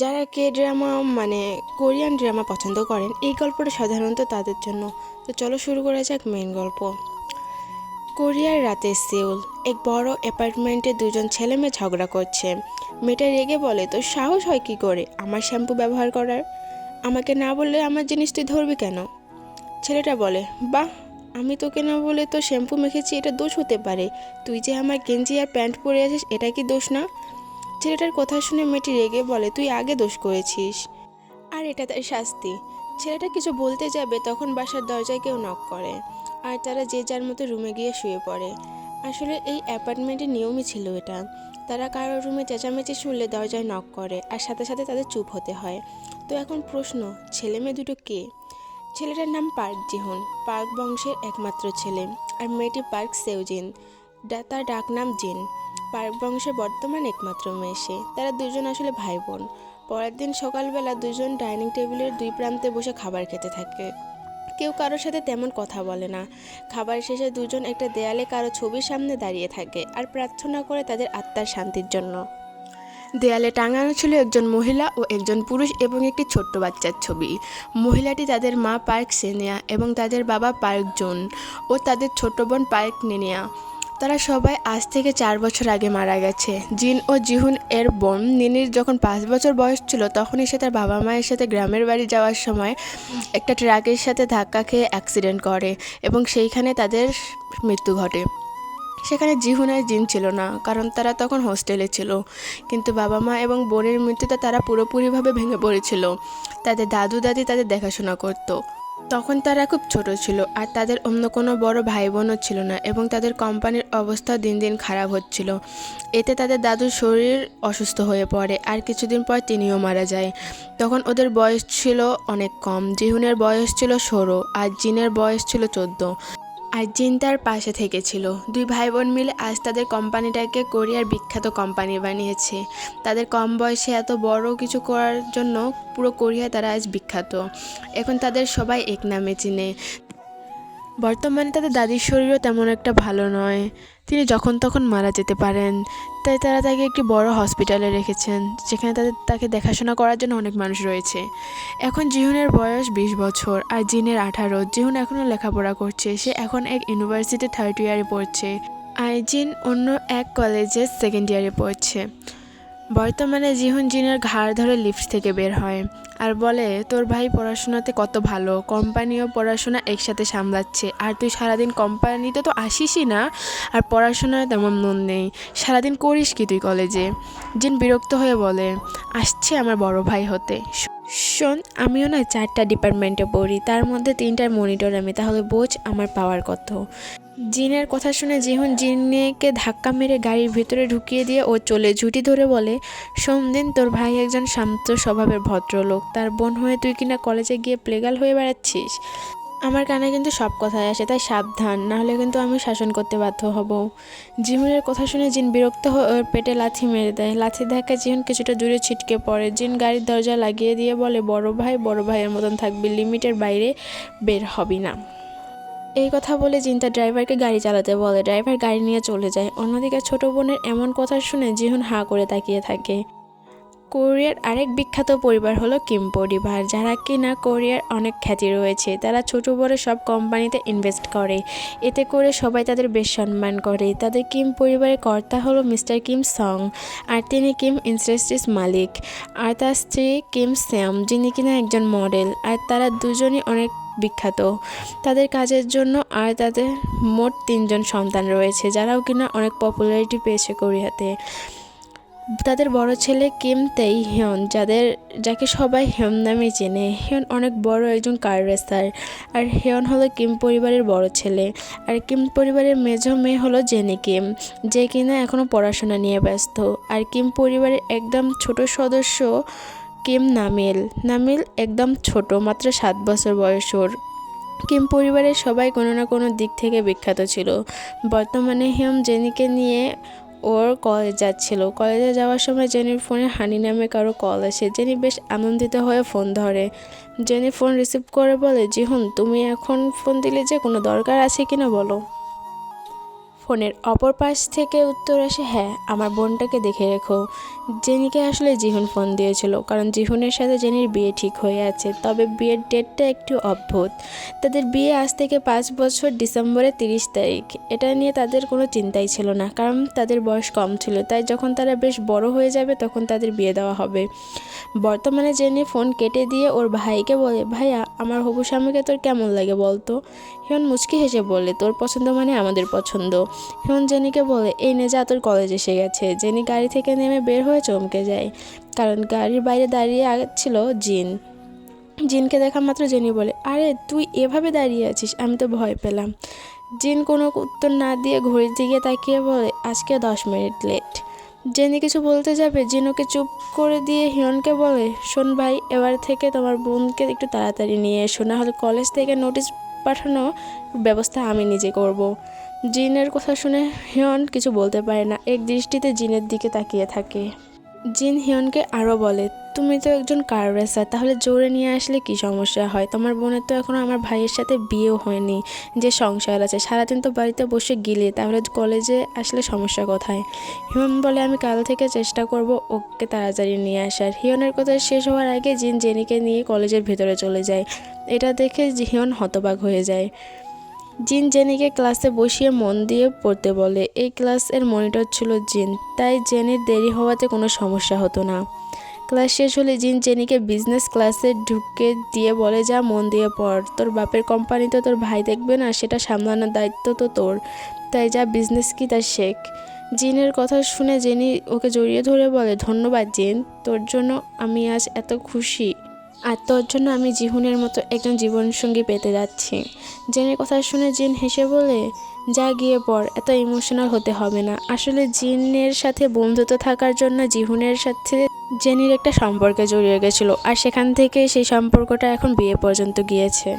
যারা কে ড্রামা মানে Korean drama পছন্দ করেন, এই গল্পটা সাধারণত তাদের জন্য। তো চলো শুরু করা যাক মেন গল্প। কোরিয়ার রাতে সিউল এক বড় অ্যাপার্টমেন্টে দুজন ছেলে মেয়ে ঝগড়া করছে। মেয়েটা রেগে বলে তো সাহস হয় কি করে? আমার শ্যাম্পু ব্যবহার করার? আমাকে না বললে আমার জিনিস তুই ধরবি কেন? ছেলেটা বলে, বাহ, আমি তোকে না বলে তো শ্যাম্পু মেখেছি, এটা দোষ হতে পারে। তুই যে আমার গেঞ্জি আর প্যান্ট পরে আছিস, এটা কি দোষ না? ছেলেটার কথা শুনে মেয়েটি রেগে বলে, তুই আগে দোষ করেছিস। আর এটা তার শাস্তি। ছেলেটা কিছু বলতে যাবে তখন বাসার দরজায় কেউ নক করে। আর তারা যে যার মতো রুমে গিয়ে শুয়ে পড়ে। আসলে এই অ্যাপার্টমেন্টের নিয়মই ছিল এটা। তারা কারও রুমে চেঁচামেচি শুনলে দরজায় নক করে আর সাথে সাথে তাদের চুপ হতে হয়। তো এখন প্রশ্ন, ছেলে মেয়ে দুটো কে? ছেলেটার নাম পার্ক জিহুন। পার্ক বংশের একমাত্র ছেলে। আর মেয়েটি পার্ক সেউজিন। তার ডাকনাম জিন। বংশের বর্তমান একমাত্র মেয়ে সে। তারা দুজন আসলে ভাই বোন পরের দিন সকালবেলা দুজন ডাইনিং টেবিলের দুই প্রান্তে বসে খাবার খেতে থাকে। কেউ কারোর সাথে তেমন কথা বলে না। খাবার শেষে দুজন একটা দেয়ালে কারও ছবির সামনে দাঁড়িয়ে থাকে আর প্রার্থনা করে তাদের আত্মার শান্তির জন্য। দেয়ালে টাঙানো ছিল একজন মহিলা ও একজন পুরুষ এবং একটি ছোট্ট বাচ্চার ছবি। মহিলাটি তাদের মা পার্ক সেনিয়া এবং তাদের বাবা পার্ক জুন ও তাদের ছোট বোন পার্ক নেনিয়া। তারা সবাই আজ থেকে চার বছর আগে মারা গেছে। জিন ও জিহুন এর বোন নিনির যখন পাঁচ বছর বয়স ছিল, তখনই সে তার বাবা মায়ের সাথে গ্রামের বাড়ি যাওয়ার সময় একটা ট্রাকের সাথে ধাক্কা খেয়ে অ্যাক্সিডেন্ট করে এবং সেইখানে তাদের মৃত্যু ঘটে। সেখানে জিহুন আর জিন ছিল না, কারণ তারা তখন হোস্টেলে ছিল। কিন্তু বাবা মা এবং বোনের মৃত্যুতে তারা পুরোপুরিভাবে ভেঙে পড়েছিল। তাদের দাদু দাদি তাদের দেখাশোনা করতো। তখন তারা খুব ছোট ছিল আর তাদের অন্য কোনো বড় ভাই বোনও ছিল না এবং তাদের কোম্পানির অবস্থা দিন দিন খারাপ হচ্ছিল। এতে তাদের দাদুর শরীর অসুস্থ হয়ে পড়ে আর কিছুদিন পর তিনিও মারা যায়। তখন ওদের বয়স ছিল অনেক কম। জিহুনের বয়স ছিল ষোলো আর জিনের বয়স ছিল চোদ্দ। আর জিন তার পাশে থেকেছিল। দুই ভাই বোন মিলে আজ তাদের কোম্পানিটাকে কোরিয়ার বিখ্যাত কোম্পানি বানিয়েছে। তাদের কম বয়সে এত বড় কিছু করার জন্য পুরো কোরিয়া তারা আজ বিখ্যাত। এখন তাদের সবাই এক নামে চিনে। বর্তমানে তাদের দাদির শরীরও তেমন একটা ভালো নয়। তিনি যখন তখন মারা যেতে পারেন। তাই তারা তাকে একটি বড় হসপিটালে রেখেছেন, যেখানে তাদের তাকে দেখাশোনা করার জন্য অনেক মানুষ রয়েছে। এখন জিহুনের বয়স বিশ বছর, আর জিনের আঠারো। জিহুন এখনও লেখাপড়া করছে। সে এখন এক ইউনিভার্সিটি থার্ড ইয়ারে পড়ছে, আর জিন অন্য এক কলেজে সেকেন্ড ইয়ারে পড়ছে। বর্তমানে জিহুন জিনের ঘাড় ধরে লিফট থেকে বের হয় আর বলে, তোর ভাই পড়াশোনাতে কত ভালো, কোম্পানিও পড়াশোনা একসাথে সামলাচ্ছে। আর তুই সারাদিন কোম্পানিতে তো আসিসই না, আর পড়াশোনায় তেমন মন নেই। সারাদিন করিস কি তুই কলেজে? জিন বিরক্ত হয়ে বলে, আসছে আমার বড় ভাই হতে। শোন, আমিও না চারটা ডিপার্টমেন্টে পড়ি, তার মধ্যে তিনটার মনিটর আমি, তাহলে বোঝ আমার পাওয়ার কত। জিনের কথা শুনে জিহুন জিনকে ধাক্কা মেরে গাড়ির ভিতরে ঢুকিয়ে দিয়ে ও চলে ঝুটি ধরে বলে সোমদিন তোর ভাই একজন শান্ত স্বভাবের ভদ্রলোক। তার বোন হয়ে তুই কিনা কলেজে গিয়ে প্লেগাল হয়ে বেড়াচ্ছিস? আমার কানে কিন্তু সব কথাই আসে, তাই সাবধান, নাহলে কিন্তু আমি শাসন করতে বাধ্য হব। জিহুনের কথা শুনে জিন বিরক্ত হয়ে পেটে লাথি মেরে দেয়। লাথি ধাক্কা জিহুন কিছুটা দূরে ছিটকে পড়ে। জিন গাড়ির দরজা লাগিয়ে দিয়ে বলে, বড় ভাই, বড় ভাইয়ের মতন থাকবি, লিমিটের বাইরে বের হবি না। এই কথা বলে জিন্তা ড্রাইভারকে গাড়ি চালাতে বলে। ড্রাইভার গাড়ি নিয়ে চলে যায়। অন্যদিকে ছোট বোনের এমন কথা শুনে জিহুন হাঁ করে তাকিয়ে থাকে। কোরিয়ার আরেক বিখ্যাত পরিবার হলো কিম পরিবার, যারা কিনা কোরিয়ার অনেক খ্যাতি রয়েছে। তারা ছোট বড় সব কোম্পানিতে ইনভেস্ট করে। এতে করে সবাই তাদের বেশ সম্মান করে। তাদের কিম পরিবারের কর্তা হলো মিস্টার কিম সং, আর তিনি কিম ইন্ডাস্ট্রিজ মালিক। আর তার স্ত্রী কিম স্যাম যিনি কিনা একজন মডেল। আর তারা দুজনই অনেক বিখ্যাত। তাদের কাজের জন্য আর তাদের মোট তিনজন সন্তান রয়েছে, যারাও কিনা অনেক পপুলারিটি পেয়েছে কোরিয়াতে। তাদের বড় ছেলে কিম তেই হিয়ন যাদের, যাকে সবাই হিয়ন নামে চেনে। হিয়ন অনেক বড় একজন কার রেসার আর হিয়ন হলো কিম পরিবারের বড় ছেলে। আর কিম পরিবারের মেজ মেয়ে হলো জেনি কিম, যে কিনা এখনও পড়াশোনা নিয়ে ব্যস্ত। আর কিম পরিবারের একদম ছোট সদস্য কিম নামিল। নামিল একদম ছোট, মাত্র সাত বছর বয়স ওর কিম পরিবারের সবাই কোনো না কোনো দিক থেকে বিখ্যাত ছিল। বর্তমানে হিয়ম জেনিকে নিয়ে ওর কলেজ যাচ্ছিল। কলেজে যাওয়ার সময় জেনির ফোনে হানি নামে কারও কল আসে। জেনি বেশ আনন্দিত হয়ে ফোন ধরে। জেনি ফোন রিসিভ করে বলে, জিহুন, তুমি এখন ফোন দিলে যে কোনো দরকার আছে কিনা বলো? ফোনের অপর পাশ থেকে উত্তর আসে হ্যাঁ আমার বোনটাকে দেখে রেখো। জেনিকে আসলে জিহুন ফোন দিয়েছিল, কারণ জিহুনের সাথে জেনির বিয়ে ঠিক হয়ে আছে। তবে বিয়ের ডেটটা একটু অদ্ভুত। তাদের বিয়ে আজ থেকে পাঁচ বছর ডিসেম্বরের তিরিশ তারিখ। এটা নিয়ে তাদের কোনো চিন্তাই ছিল না, কারণ তাদের বয়স কম ছিল। তাই যখন তারা বেশ বড় হয়ে যাবে, তখন তাদের বিয়ে দেওয়া হবে। বর্তমানে জেনি ফোন কেটে দিয়ে ওর ভাইকে বলে, ভাইয়া, আমার হবু স্বামীকে তোর কেমন লাগে বলতো? হিয়ন মুচকি হেসে বলে, তোর পছন্দ মানে আমাদের পছন্দ। হিয়ন জেনিকে বলে, এই নে যা, তোর কলেজ এসে গেছে। জেনি গাড়ি থেকে নেমে বের হয়ে চমকে যায়, কারণ গাড়ির বাইরে দাঁড়িয়ে ছিল জিন। জিনকে দেখা মাত্র জেনি বলে, আরে, তুই এভাবে দাঁড়িয়ে আছিস? আমি তো ভয় পেলাম। জিন কোনো উত্তর না দিয়ে ঘড়ির দিকে তাকিয়ে বলে, আজকে দশ মিনিট লেট জেনি কিছু বলতে যাবে, জিন ওকে চুপ করে দিয়ে হিরণকে বলে, শোন ভাই, এবার থেকে তোমার বোনকে একটু তাড়াতাড়ি নিয়ে এসো না হলে কলেজ থেকে নোটিশ পাঠানো ব্যবস্থা আমি নিজে করব। জিনের কথা শুনে হিয়ন কিছু বলতে পারে না এক দৃষ্টিতে জিনের দিকে তাকিয়ে থাকে জিন হিয়নকে আরও বলে, তুমি তো একজন কার রেসার, তাহলে জোরে নিয়ে আসলে কি সমস্যা হয়? তোমার বোনের তো এখনও আমার ভাইয়ের সাথে বিয়েও হয়নি, যে সংসার আছে। সারাদিন তো বাড়িতে বসে গিলে, তাহলে কলেজে আসলে সমস্যা কোথায়? হিয়ন বলে, আমি কাল থেকে চেষ্টা করব ওকে তাড়াতাড়ি নিয়ে আসার। হিয়নের কথা শেষ হওয়ার আগে জিন জেনিকে নিয়ে কলেজের ভেতরে চলে যায়। এটা দেখে হিয়ন হতবাক হয়ে যায়। জিন জেনিকে ক্লাসে বসিয়ে মন দিয়ে পড়তে বলে। এই ক্লাসের মনিটর ছিল জিন, তাই জেনির দেরি হওয়াতে কোনো সমস্যা হতো না। ক্লাস শেষ হলে জিন জেনিকে বিজনেস ক্লাসে ঢুকে দিয়ে বলে, যা, মন দিয়ে পড়। তোর বাপের কোম্পানিতে তোর ভাই দেখবে না, সেটা সামলানোর দায়িত্ব তো তোর। তাই যা, বিজনেস কি তা শেখ। জিনের কথা শুনে জেনি ওকে জড়িয়ে ধরে বলে, ধন্যবাদ জিন, তোর জন্য আমি আজ এত খুশি। আর তোর জন্য আমি জিহুনের মতো একজন জীবনসঙ্গী পেতে যাচ্ছি। জেনের কথা শুনে জিন হেসে বলে, যা গিয়ে পর এত ইমোশনাল হতে হবে না। আসলে জিনের সাথে বন্ধুত্ব থাকার জন্য জিহুনের সাথে জেনির একটা সম্পর্কে জড়িয়ে গেছিল, আর সেখান থেকে সেই সম্পর্কটা এখন বিয়ে পর্যন্ত গিয়েছে।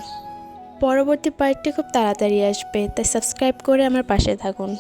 পরবর্তী পার্টটি খুব তাড়াতাড়ি আসবে, তাই সাবস্ক্রাইব করে আমার পাশে থাকুন।